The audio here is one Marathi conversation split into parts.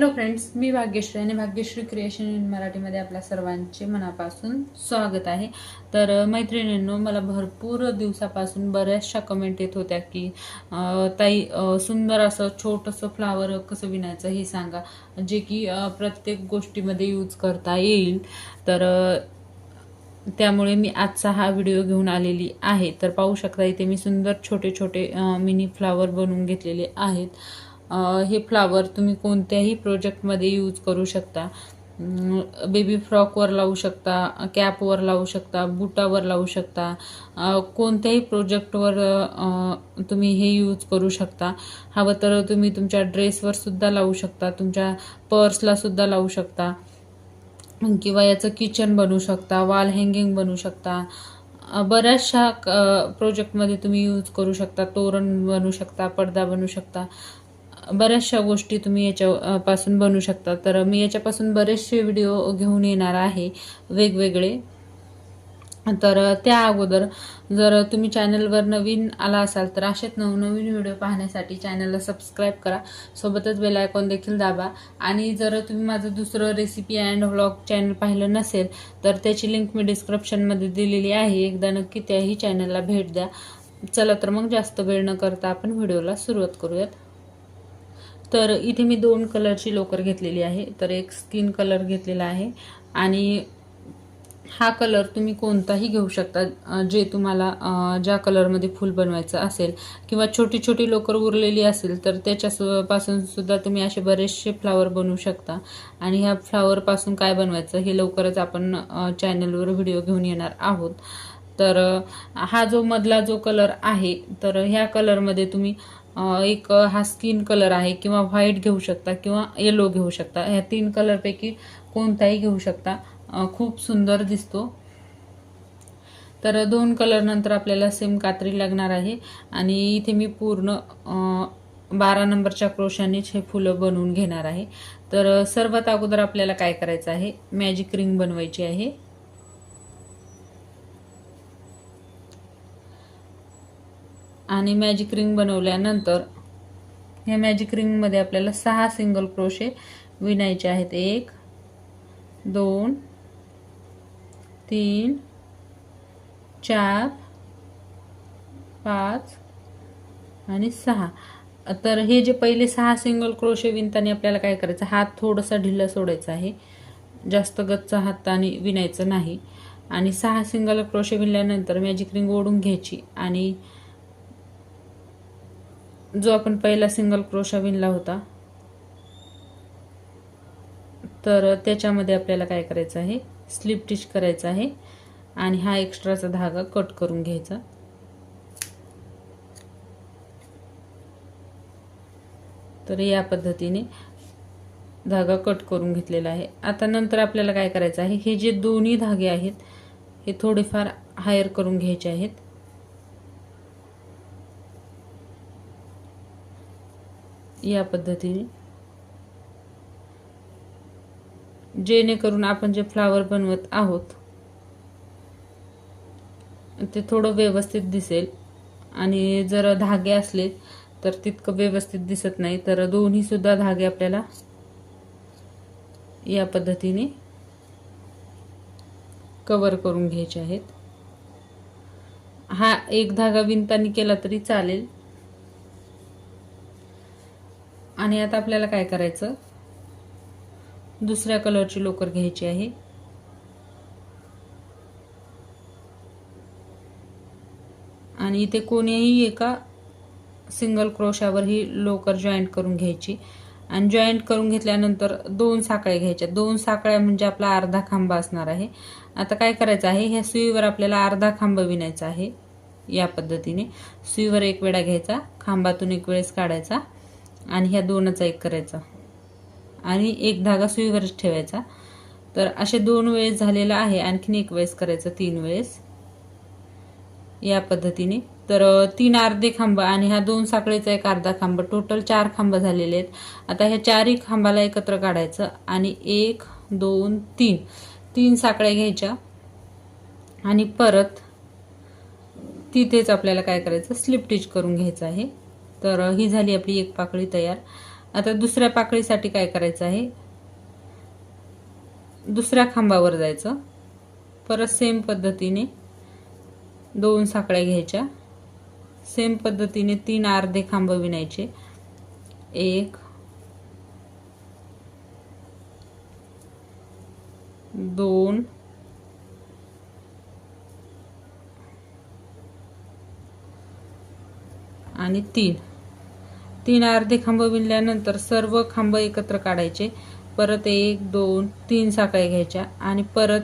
हॅलो फ्रेंड्स मी भाग्यश्री आणि भाग्यश्री क्रिएशन इन मराठीमध्ये आपल्या सर्वांचे मनापासून स्वागत आहे. तर मैत्रिणींनो मला भरपूर दिवसापासून बऱ्याचशा कमेंट येत होत्या की ताई सुंदर असं छोटंसं फ्लावर कसं विणायचं हे सांगा. जे की प्रत्येक गोष्टीमध्ये यूज करता येईल. तर त्यामुळे मी आजचा हा व्हिडिओ घेऊन आलेली आहे. तर पाहू शकता इथे मी सुंदर छोटे छोटे मिनी फ्लावर बनवून घेतलेले आहेत. हे फ्लावर तुम्ही कोणत्याही प्रोजेक्टमध्ये यूज करू शकता. बेबी फ्रॉकवर लावू शकता कॅपवर लावू शकता बुटावर लावू शकता कोणत्याही प्रोजेक्टवर तुम्ही हे यूज करू शकता. हवं तर तुम्ही तुमच्या ड्रेसवर सुद्धा लावू शकता तुमच्या पर्सला सुद्धा लावू शकता. किंवा याचं किचन बनवू शकता वॉल हँगिंग बनवू शकता. बऱ्याचशा प्रोजेक्टमध्ये तुम्ही यूज करू शकता तोरण बनवू शकता पडदा बनवू शकता. बऱ्याचशा गोष्टी तुम्ही याच्यापासून बनवू शकता. तर मी याच्यापासून बरेचसे व्हिडिओ घेऊन येणार आहे वेगवेगळे. तर त्या अगोदर जर तुम्ही चॅनलवर नवीन आला असाल तर असेच नवनवीन व्हिडिओ पाहण्यासाठी चॅनलला सबस्क्राईब करा. सोबतच बेल आयकॉन देखील दाबा. आणि जर तुम्ही माझं दुसरं रेसिपी अँड व्लॉग चॅनल पाहिलं नसेल तर त्याची लिंक मी डिस्क्रिप्शनमध्ये दिलेली आहे. एकदा नक्की त्याही चॅनलला भेट द्या. चला तर मग जास्त वेळ न करता आपण व्हिडिओला सुरुवात करूयात. तर इथे मी दोन कलरची लोकर घेतलेली आहे. तर एक स्किन कलर घेतलेला आहे. आणि हा कलर तुम्ही कोणताही घेऊ शकता जे तुम्हाला ज्या कलरमध्ये फूल बनवायचं असेल किंवा छोटी छोटी लोकर उरलेली असेल तर त्याच्यापासून सुद्धा तुम्ही असे बरेचसे फ्लावर बनवू शकता. आणि ह्या फ्लावरपासून काय बनवायचं हे लवकरच आपण चॅनलवर व्हिडिओ घेऊन येणार आहोत. तर हा जो मधला जो कलर आहे तर ह्या कलरमध्ये तुम्ही एक हा स्किन कलर आहे किंवा व्हाईट घेऊ शकता किंवा येलो घेऊ शकता. ह्या तीन कलरपैकी कोणताही घेऊ शकता. खूप सुंदर दिसतो. तर दोन कलर नंतर आपल्याला सेम कात्री लागणार आहे. आणि इथे मी पूर्ण बारा नंबरच्या क्रोशानेच हे फुलं बनवून घेणार आहे. तर सर्वात अगोदर आपल्याला काय करायचं आहे? मॅजिक रिंग बनवायची आहे. आणि मॅजिक रिंग बनवल्यानंतर ह्या मॅजिक रिंगमध्ये आपल्याला सहा सिंगल क्रोशे विणायचे आहेत. एक दोन तीन चार पाच आणि सहा. तर हे जे पहिले सहा सिंगल क्रोशे विणताना आपल्याला काय करायचं? हात थोडासा ढिला सोडायचा आहे. जास्त गच्च हाताने विणायचं नाही. आणि सहा सिंगल क्रोशे विणल्यानंतर मॅजिक रिंग ओढून घ्यायची आणि जो आपण पहिला सिंगल क्रोशा विणला होता. तर त्याच्यामध्ये आपल्याला काय करायचं आहे? स्लिप टिच करायचं आहे. आणि हा एक्स्ट्राचा धागा कट करून घ्यायचा. तर या पद्धतीने धागा कट करून घेतलेला आहे. आता नंतर आपल्याला काय करायचं आहे? हे जे दोन्ही धागे आहेत हे थोडेफार हायर करून घ्यायचे आहेत. या पद्धतीने. जेणेकरून आपण जे फ्लावर बनवत आहोत ते थोडं व्यवस्थित दिसेल. आणि जर धागे असले तर तितकं व्यवस्थित दिसत नाही. तर दोन्ही सुद्धा धागे आपल्याला या पद्धतीने कवर करून घ्यायचे आहेत. हा एक धागा विणताना केला तरी चालेल. आणि आता आपल्याला काय करायचं? दुसऱ्या कलरची लोकर घ्यायची आहे. आणि इथे कोणीही एका सिंगल क्रोशावर ही लोकर जॉईंट करून घ्यायची. आणि जॉईंट करून घेतल्यानंतर दोन साकळ्या घ्यायच्या. दोन साकळ्या म्हणजे आपला अर्धा खांबा असणार आहे. आता काय करायचं आहे? ह्या सुईवर आपल्याला अर्धा खांबा विणायचा आहे. या पद्धतीने सुईवर एक वेळा घ्यायचा. खांबातून एक वेळेस काढायचा. आणि ह्या दोनचा एक करायचा. आणि एक धागा सुईवरच ठेवायचा. तर असे दोन वेळेस झालेला आहे. आणखीन एक वेळेस करायचं तीन वेळेस. या पद्धतीने. तर तीन अर्धे खांब आणि हा दोन साखळीचा एक अर्धा खांब. टोटल चार खांब झालेले आहेत. आता ह्या चारही खांबाला एकत्र काढायचं आणि एक दोन तीन. तीन साखळ्या घ्यायच्या. आणि परत तिथेच आपल्याला काय करायचं? स्लिप टिच करून घ्यायचं आहे. तर ही झाली आपली एक पाकळी तयार. आता दुसऱ्या पाकळीसाठी काय करायचं आहे? दुसऱ्या खांबावर जायचं. परत सेम पद्धतीने दोन साकळ्या घ्यायच्या. सेम पद्धतीने तीन अर्धे खांब विणायचे. एक दोन आणि तीन. तीन अर्धे खांब विणल्यानंतर सर्व खांब एकत्र काढायचे. परत एक दोन तीन साखळ्या घ्यायच्या आणि परत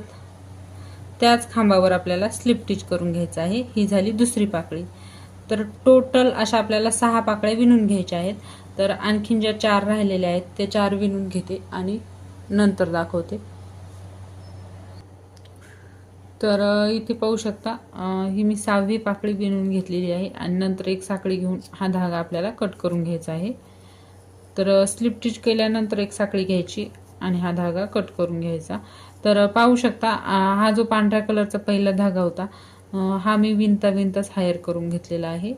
त्याच खांबावर आपल्याला स्लिप स्टिच करून घ्यायचं आहे. ही झाली दुसरी पाकळी. तर टोटल अशा आपल्याला सहा पाकळ्या विणून घ्यायच्या आहेत. तर आणखीन ज्या चार राहिलेल्या आहेत त्या चार विणून घेते आणि नंतर दाखवते. तर इथे पाहू शकता ही मी सहावी पाकळी विणून घेतलेली आहे आणि नंतर एक साखळी घेऊन हा धागा आपल्याला कट करून घ्यायचा आहे. तर स्लिप टिच केल्यानंतर एक साखळी घ्यायची आणि हा धागा कट करून घ्यायचा. तर पाहू शकता हा जो पांढऱ्या कलरचा पहिला धागा होता हा मी विणता विणताच हायर करून घेतलेला आहे.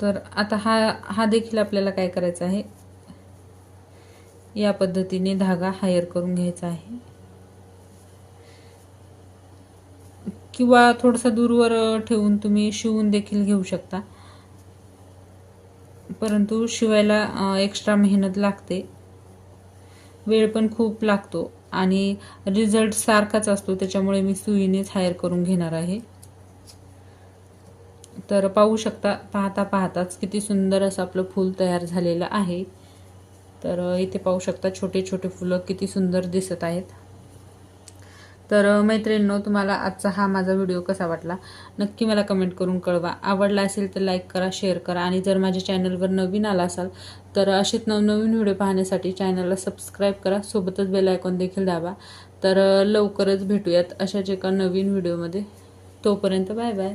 तर आता हा हा देखील आपल्याला काय करायचा आहे? या पद्धतीने धागा हायर करून घ्यायचा आहे. किंवा थोडंसं दूरवर ठेवून तुम्ही शिवून देखील घेऊ शकता. परंतु शिवायला एक्स्ट्रा मेहनत लागते. वेळ पण खूप लागतो आणि रिझल्ट सारखाच असतो त्याच्यामुळे मी सुईनेच हायर करून घेणार आहे. तर पाहू शकता पाहता पाहताच किती सुंदर असं आपलं फूल तयार झालेलं आहे. तर इथे पाहू शकता छोटे छोटे फुलं किती सुंदर दिसत आहेत. तर मैत्रिणींनो तुम्हाला आजचा हा माझा व्हिडिओ कसा वाटला? नक्की मला कमेंट करून कळवा. आवडला असेल तर लाईक करा शेअर करा आणि जर माझ्या चॅनलवर नवीन आला असाल तर असेच नवनवीन व्हिडिओ पाहण्यासाठी चॅनलला सबस्क्राईब करा. सोबतच बेल आयकॉन देखील दाबा. तर लवकरच भेटूयात अशाच एका नवीन व्हिडिओमध्ये. तोपर्यंत बाय बाय